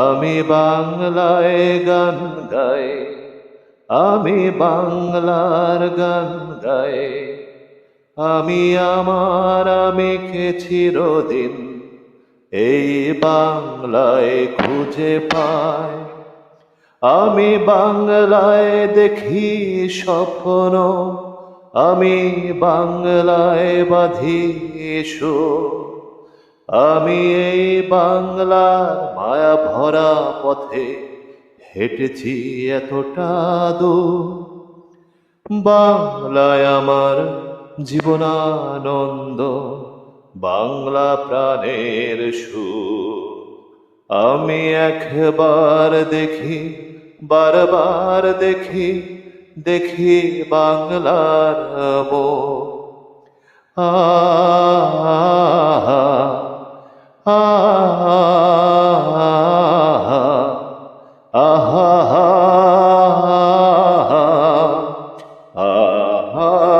আমি বাংলায় গান গাই, আমি বাংলার গান গাই। আমি আমার, আমি চিরদিন এই বাংলায় খুঁজে পাই। আমি বাংলায় দেখি স্বপ্ন, আমি বাংলায় বাঁধি সুর আমি এই বাংলার মায়া ভরা পথে হেঁটেছি এতটা দূর। বাংলায় আমার জীবনানন্দ, বাংলা প্রাণের সুর। আমি একবার দেখি, বারবার দেখি দেখি বাংলার মো আহা আহা আহা